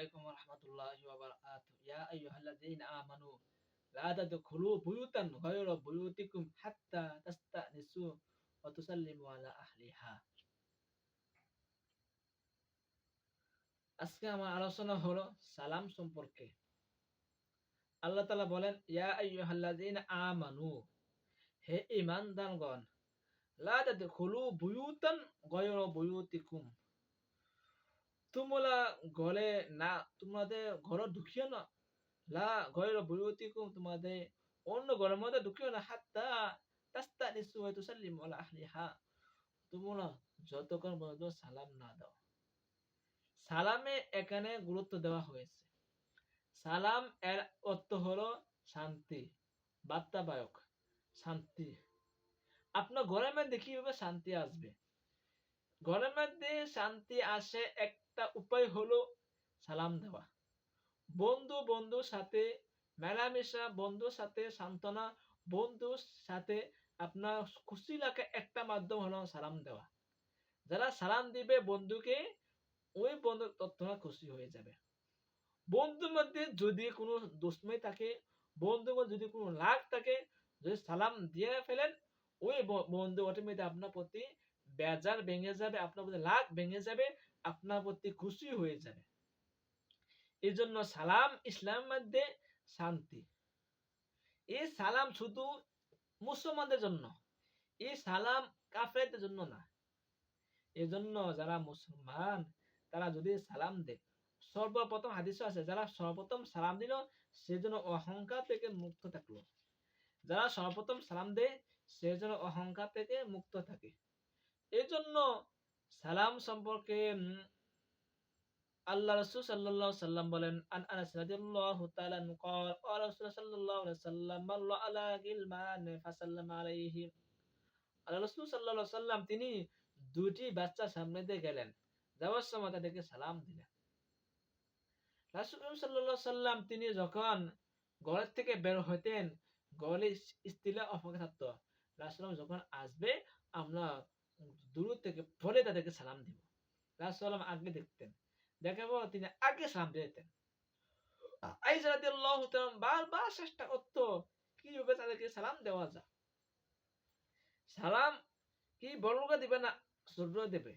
আলাইকুম ওয়া রাহমাতুল্লাহি ওয়া বারাকাতুহু। ইয়া আইয়ুহাল্লাযীনা আমানু, লা তাদখুলু বুয়ুতান গায়রা বুয়ুতিকুম হাত্তা তাস্তানিসু ওয়া তুসাল্লিমু আলা আহলিহা। আজকে আমার আলোচনা হলো সালাম সম্পর্কে। আল্লাহ তালা বলেন, ইয়া আইয়ুহাল্লাযীন আমানু, হে ঈমানদারগণ লা তাদখুলু বুয়ুতান গায়রা বুয়ুতিকুম। তোমরা ঘরে না, তোমাদের ঘর ঢুকিও না। লা গায়রা বুয়ুতিকুম তোমাদের অন্য ঘরের মধ্যে ঢুকিও না। হাত্তা তাস্তানিসু ওয়া তুসাল্লিমু আলা আহলিহা। তোমরা যতক্ষণ পর্যন্ত সালাম না দাও। সালামে এখানে গুরুত্ব দেওয়া হয়েছে। সালাম এর অর্থ হলো শান্তি, বার্তাবায়ক, শান্তি। আপনার ঘরের মধ্যে কীভাবে শান্তি আসবে? ঘরের মধ্যে শান্তি আসে একটা উপায় হলো সালাম দেওয়া। বন্ধু বন্ধুর সাথে, মেলামেশা, বন্ধুর সাথে সান্ত্বনা, বন্ধুর সাথে আপনার খুশি লাগে একটা মাধ্যম হলো সালাম দেওয়া। যারা সালাম দিবে বন্ধুকে, ওই বন্ধু তৎক্ষণাৎ খুশি হয়ে যাবে। বন্ধুর মধ্যে যদি কোনো দুশ্মনী থাকে, বন্ধুর মধ্যে যদি কোনো রাগ থাকে, যদি সালাম দিয়ে ফেলেন, ওই বন্ধু অটোমেটিক আপনার প্রতি বেজার ভেঙে যাবে, আপনার প্রতি রাগ ভেঙে যাবে, আপনার প্রতি খুশি হয়ে যাবে। এই জন্য সালাম ইসলামের মধ্যে শান্তি। এই সালাম শুধু মুসলমানদের জন্য, এই সালাম কাফেরদের জন্য না। এজন্য যারা মুসলমান, তারা যদি সালাম দেয়, সর্বপ্রথম হাদিস আছে, যারা সর্বপ্রথম সালাম দিল, সেজন্য অহংকার থেকে মুক্ত থাকল। যারা সর্বপ্রথম সালাম দেয়, সেজন্য অহংকার থেকে মুক্ত থাকে। এই জন্য সালাম সম্পর্কে আল্লাহ রাসূল সাল্লাল্লাহু সাল্লাম বলেন আন আনাস রাদিয়াল্লাহু তাআলা قال قال رسول সাল্লাল্লাহু আলাইহি সাল্লাম মাল্লা আলা গিলমান ফাসাল্লামা আলাইহি আল্লাহ রাসূল সাল্লাল্লাহু সাল্লাম তিনি দুটি বাচ্চা সামনে দিয়ে গেলেন যাওয়ার সময় তাদেরকে সালাম দিলেন রাসুল সাল্লাহ সাল্লাম তিনি যখন ঘরের থেকে বের হইতেন গলে স্ত্রীরা অপেক্ষা থাকতো রাসুলাম যখন আসবে আমরা দূর থেকে ফলে তাদেরকে সালাম দিব। রাসুলাম আগে দেখতেন। দেখাবো তিনি আগে সালাম দিতেন। বারবার চেষ্টা করতো কীভাবে তাদেরকে সালাম দেওয়া যায়। সালাম কি বড় দিবে না ছোট দেবে।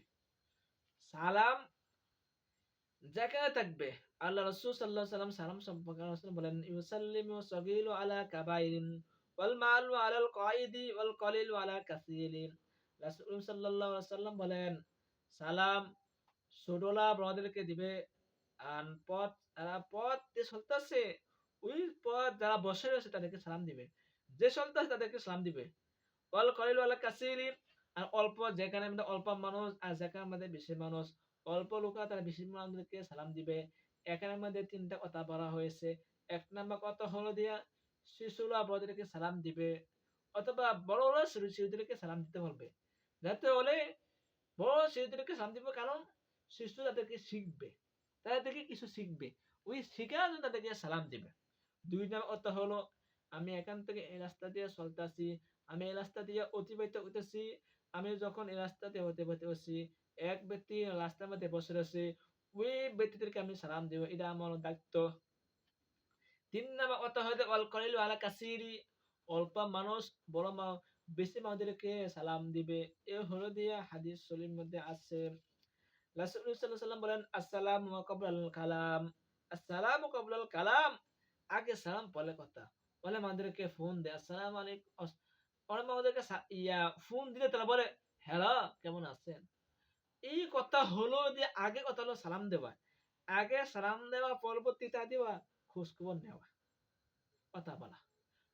সালাম যেখানে থাকবে। আল্লাহ রসুল সাল্লাহ সাল্লাম সালাম সম্পর্কে রসুল বলেন ইউসাল্লিমু সগীলু আলা কাবাইরিন ওয়াল মালু আলাল কাইদি ওয়াল কলিলু আলা কাসিরিন। রাসূল আলাইহি সাল্লাম বলেন, সালাম ছোটলা বড়দেরকে দিবে, আর পথ যারা পথ যে চলতেছে, ওই পথ যারা বসে রয়েছে তাদেরকে সালাম দিবে। যে চলতেছে তাদেরকে সালাম দিবে। ওয়াল কলিলু আলা কাসিরিন, আর অল্প যেখানে অল্প মানুষ, আর যেখানে মধ্যে বেশি মানুষ, অল্প লোক তারা বেশি মানুষকে সালাম দিবে। এখানের মধ্যে তিনটা কথা বলা হয়েছে। এক নাম্বার কথা হলো দিয়া শিশুরা বড়দেরকে সালাম দিবে, অথবা বড় বড় শিশুদেরকে সালাম দিতে বলবে। যাতে হলে বড় শিশুদেরকে সালাম দিবে কারণ শিশু তাদেরকে শিখবে। তাদের থেকে কিছু শিখবে। ওই শিখার জন্য তাদেরকে সালাম দিবে। দুই নাম্বার কথা হলো, আমি এখান থেকে এই রাস্তা দিয়ে চলতেছি, আমি এই রাস্তা দিয়ে অতিবাহিত হইতেছি, আমি যখন এই রাস্তা দিয়ে অতিবাহিত হচ্ছি এক ব্যক্তি রাস্তার মধ্যে বসে রয়েছে, ওই ব্যক্তিদেরকে আমি সালাম দেব, এটা আমার দায়িত্ব। তিন নাম্বার কথা হয়তো অল করিল আলা অল্প মানুষ, বড় বেশি মানুষদেরকে সালাম দিবে। এ হলো দিয়ে হাদিস শরীফ মধ্যে আছে সাল্লাম বলেন, আসসালাম কালাম। আসসালাম কালাম? আগে সালাম বলে কথা। বলে আমাদেরকে ফোন দে, আসসালাম অনেক আমাদেরকে ইয়া ফোন দিলে তারা বলে, হ্যালো, কেমন আছেন? এই কথা হলো আগে কথা হলো সালাম দেওয়া। আগে সালাম দেওয়া, পরবর্তীতে দেওয়া খোঁজখবর নেওয়া। কথা বলা।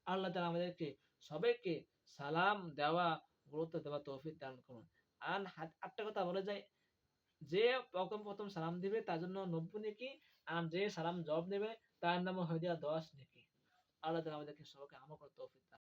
আল্লাহ তালা আমাদেরকে সবাইকে সালাম দেওয়া, গুরুত্ব দেওয়া তৌফিক দান করুন। আর আটটা কথা বলে যায়, যে প্রথম প্রথম সালাম দিবে, তার জন্য নব্বই নেকি, আর যে সালাম জবাব দেবে তার নাম হয়ে দেওয়া দশ নেকি। আল্লাহ তালা আমাদেরকে সবাইকে আমল তৌফিক